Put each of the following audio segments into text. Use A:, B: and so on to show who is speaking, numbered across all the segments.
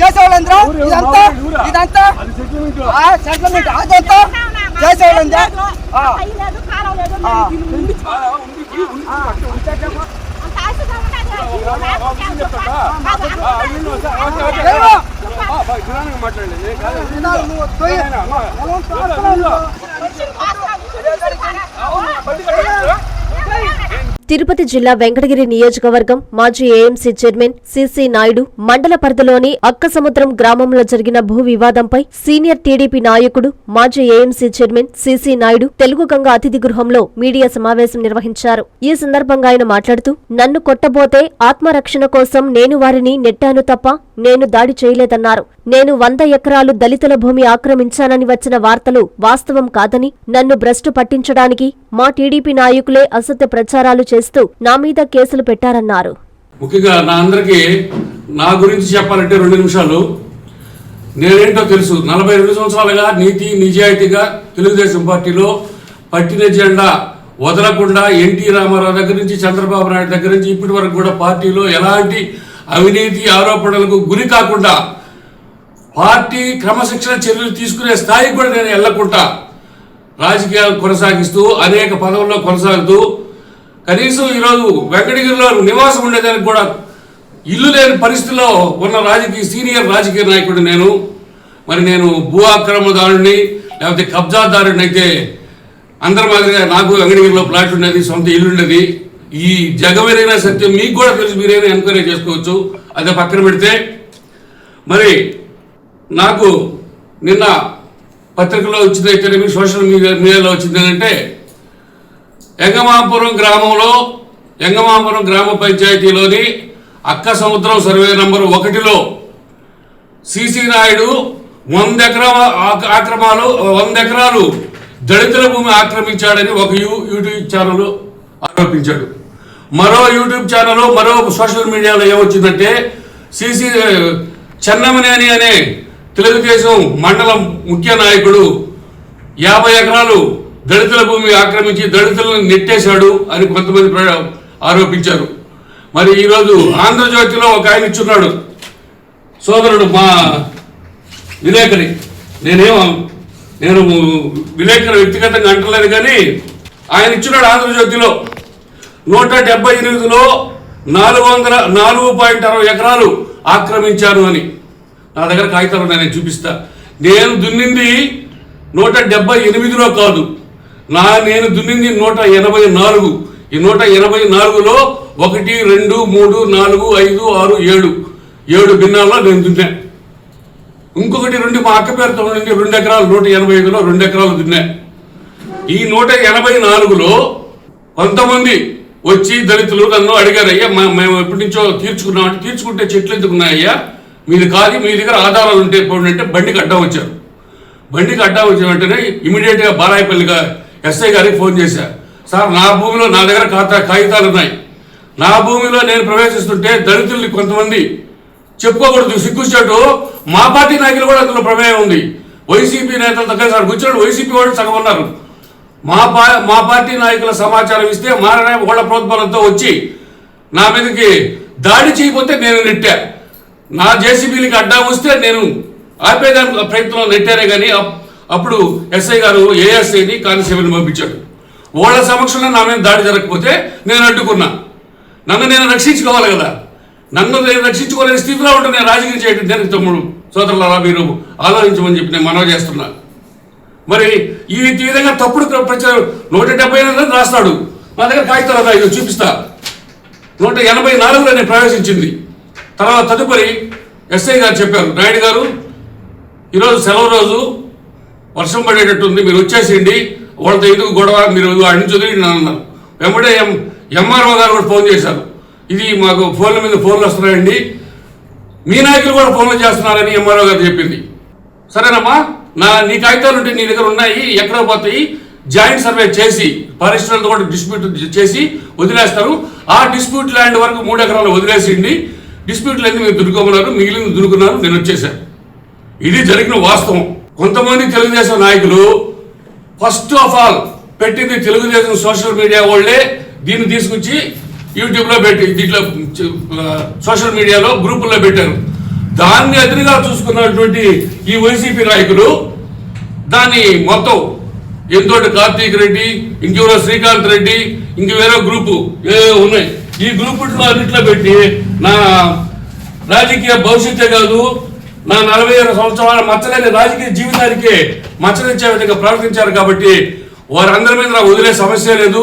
A: చేసేవాళ్ళందరూ ఇదంతా ఇదంతా ఆ, సెటిల్మెంట్ అదంతా చేసేవాళ్ళందా ఆ.
B: తిరుపతి జిల్లా వెంకటగిరి నియోజకవర్గం మాజీ ఏఎంసీ చైర్మన్ సిసి నాయుడు మండల పరిధిలోని అక్కసముద్రం గ్రామంలో జరిగిన భూ వివాదంపై సీనియర్ టీడీపీ నాయకుడు మాజీ AMC chairman C C Naidu Telugu Ganga అతిథి గృహంలో మీడియా సమావేశం నిర్వహించారు. ఈ సందర్భంగా ఆయన మాట్లాడుతూ నన్ను కొట్టబోతే ఆత్మరక్షణ కోసం నేను వారిని నెట్టాను తప్ప నేను దాడి చేయలేదన్నారు. నేను వంద ఎకరాలు దళితుల భూమి ఆక్రమించానని వచ్చిన వార్తలు వాస్తవం కాదని నన్ను భ్రష్టు పట్టించడానికి మా టీడీపీ నాయకులే అసత్య ప్రచారాలు చేస్తూ నా మీద కేసులు పెట్టారన్నారు.
C: ముఖ్యంగా నా అందరికీ నా గురించి చెప్పాలంటే రెండు నిమిషాలు. నేనేంటో తెలుసు. నలభై రెండు సంవత్సరాలుగా నీతి నిజాయితీగా తెలుగుదేశం పార్టీలో పట్టిన జెండా వదలకుండా ఎన్టీ రామారావు దగ్గర నుంచి చంద్రబాబు నాయుడు దగ్గర నుంచి ఇప్పటి వరకు కూడా పార్టీలో ఎలాంటి అవినీతి ఆరోపణలకు గురి కాకుండా పార్టీ క్రమశిక్షణ చర్యలు తీసుకునే స్థాయికి కూడా నేను వెళ్ళకుండా రాజకీయాలు కొనసాగిస్తూ అనేక పదవుల్లో కొనసాగుతూ కనీసం ఈరోజు వెంకటగిరిలో నివాసం ఉండేదానికి కూడా ఇల్లు లేని పరిస్థితిలో ఉన్న రాజకీయ సీనియర్ రాజకీయ నాయకుడు నేను. మరి నేను భూ ఆక్రమణదారుడిని లేకపోతే కబ్జాదారుడిని అయితే అందరి మాదిరిగా నాకు వెంకటగిరిలో ప్లాట్ ఉండేది సొంత ఇల్లు ఉండేది. ఈ జగమెరైన సత్యం మీకు కూడా తెలుసు మీరైనా ఎంక్వైరీ చేసుకోవచ్చు. అదే పక్కన పెడితే మరి నాకు నిన్న పత్రికలో వచ్చింది వచ్చిందైతేనేమి సోషల్ మీడియా మీడియాలో వచ్చింది అంటే ఎంగమాపురం గ్రామంలో ఎంగమాపురం గ్రామ పంచాయతీలోని అక్క సముద్రం సర్వే నంబర్ ఒకటిలో సిసి నాయుడు వంద ఎకరా ఆక్రమాలు వంద ఎకరాలు దళితుల భూమి ఆక్రమించాడని ఒక యూ- యూట్యూబ్ ఛానల్ ఆరోపించాడు. మరో యూట్యూబ్ ఛానల్ మరో సోషల్ మీడియాలో ఏమొచ్చిందంటే సిసి చెన్నమనేని అనే తెలుగుదేశం మండలం ముఖ్య నాయకుడు యాభై ఎకరాలు దళితుల భూమి ఆక్రమించి దళితులను నెట్టేశాడు అని కొంతమంది ప్ర- ఆరోపించారు. మరి ఈరోజు ఆంధ్రజ్యోతిలో ఒక ఆయన ఇచ్చున్నాడు. సోదరుడు మా విలేకరి. నేనేమో నేను విలేకరి వ్యక్తిగతంగా అంటలేదు కానీ ఆయన ఇచ్చినాడు ఆంధ్రజ్యోతిలో. నూట డెబ్బై ఎనిమిదిలో నాలుగు వందల నాలుగు పాయింట్ అరవై ఎకరాలు ఆక్రమించాను అని. నా దగ్గర కాగితాలు ఉన్నాయి, నేను చూపిస్తా. నేను దున్నింది నూట డెబ్బై ఎనిమిదిలో కాదు. నా నేను దున్నింది నూట ఎనభై నాలుగు. ఈ నూట ఎనభై నాలుగులో ఒకటి రెండు మూడు నాలుగు ఐదు ఆరు ఏడు. ఏడు భిన్నాల్లో నేను దున్నా. ఇంకొకటి రెండు మా అక్క పేరుతో ఉండింది రెండు ఎకరాలు నూట ఎనభై ఐదులో రెండు ఎకరాలు దున్నా. ఈ నూట ఎనభై నాలుగులో కొంతమంది వచ్చి దళితులు నన్ను అడిగారు అయ్యా మేము ఎప్పటి నుంచో తీర్చుకున్నాం అంటే తీర్చుకుంటే చెట్లు ఎందుకున్నాయ్యా మీది కాదు మీ దగ్గర ఆధారాలు ఉంటే అంటే బండికి అడ్డం వచ్చారు. బండికి అడ్డం వచ్చిన వెంటనే ఇమీడియట్గా బారాయిపల్లిగా బారాయపల్లిగా ఎస్ఐ గారికి ఫోన్ చేశా. సార్ నా భూమిలో నా దగ్గర ఖాతా కాగితాలు ఉన్నాయి. నా భూమిలో నేను ప్రవేశిస్తుంటే దళితుల్ని కొంతమంది చెప్పుకోకూడదు. సిగ్గుచ్చాడు మా పార్టీ నాయకులు కూడా అందులో ప్రమేయం ఉంది. వైసీపీ నేతలు తగ్గ సార్ కూర్చోండి. వైసీపీ వాళ్ళు సగం ఉన్నారు. మా పా మా పార్టీ నాయకుల సమాచారం ఇస్తే మా వాళ్ళ ప్రోత్బలంతో వచ్చి నా మీదకి దాడి చేయకపోతే నేను నెట్టా. నా జేసీబీలకి అడ్డా వస్తే నేను ఆపేదానికి ప్రయత్నంలో నెట్టారే కానీ అప్- అప్పుడు ఎస్ఐ గారు ఏఎస్ఐని కానిస్టేబుల్ని పంపించాడు. వాళ్ళ సమక్షంలో నా మీద దాడి జరగకపోతే నేను అడ్డుకున్నా. నన్ను నేను రక్షించుకోవాలి కదా. నన్ను నేను రక్షించుకోలేని స్థితిలో ఉంటే నేను రాజకీయం చేయడం దేనికి తమ్ముడు. సోదరులారా మీరు ఆలోచించమని చెప్పి నేను మనవి చేస్తున్నా. మరి ఈ విధంగా తప్పుడు ప్రచారం నూట డెబ్బై ఎనిమిది రాస్తాడు. నా దగ్గర కాగితాలు చూపిస్తా. నూట ఎనభై నాలుగులో నేను ప్రవేశించింది. తర్వాత తదుపరి ఎస్ఐ గారు చెప్పారు నాయుడు గారు ఈరోజు సెలవు రోజు వర్షం పడేటట్టుంది మీరు వచ్చేసేయండి వాళ్ళతో ఎందుకు గొడవ మీరు అడిగి చదివి అన్నారు. వెంబడే ఎం ఎంఆర్ఓ గారు కూడా ఫోన్ చేశారు. ఇది మాకు ఫోన్ల మీద ఫోన్లు వస్తున్నాయండి మీ నాయకులు కూడా ఫోన్లు చేస్తున్నారని ఎంఆర్ఓ గారు చెప్పింది. సరేనమ్మా నా నీ కాగితాలు ఉంటే నీ దగ్గర ఉన్నాయి ఎక్కడ పోతాయి జాయింట్ సర్వే చేసి ఫారెస్టర్లతో కూడా డిస్ప్యూట్ చేసి వదిలేస్తారు. ఆ డిస్ప్యూట్ ల్యాండ్ వరకు మూడు ఎకరాలు వదిలేసిండి డిస్ప్యూట్లు అన్ని మీరు దురుకోమన్నారు మిగిలిన దురుకున్నారు నేను వచ్చేసాను ఇది జరిగిన వాస్తవం. కొంతమంది తెలుగుదేశం నాయకులు ఫస్ట్ ఆఫ్ ఆల్ పెట్టింది తెలుగుదేశం సోషల్ మీడియా వాళ్ళే దీన్ని తీసుకొచ్చి యూట్యూబ్లో పెట్టి దీంట్లో సోషల్ మీడియాలో గ్రూపుల్లో పెట్టారు. దాన్ని ఎదురుగా చూసుకున్నటువంటి ఈ వైసీపీ నాయకులు దాన్ని మొత్తం ఎంతోటి కార్తీక్ రెడ్డి ఇంకెవరో శ్రీకాంత్ రెడ్డి ఇంక వేరే గ్రూపు ఏ ఉన్నాయి. ఈ గ్రూపులో అన్నిట్లో పెట్టి నా రాజకీయ భవిష్యత్తే కాదు నా నలభై ఆరు సంవత్సరాల మచ్చలేని రాజకీయ జీవితానికి మచ్చలిచ్చే విధంగా ప్రవర్తించారు కాబట్టి వారందరి మీద నాకు వదిలే సమస్య లేదు.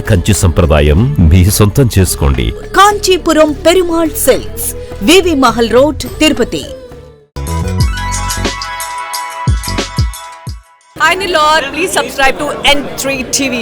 D: కంచి సంప్రదాయం మీ సొంతం చేసుకోండి.
E: Kanchipuram Perumal silks V V Mahal road Tirupati.
F: Hi Nilor, please subscribe to N3 TV.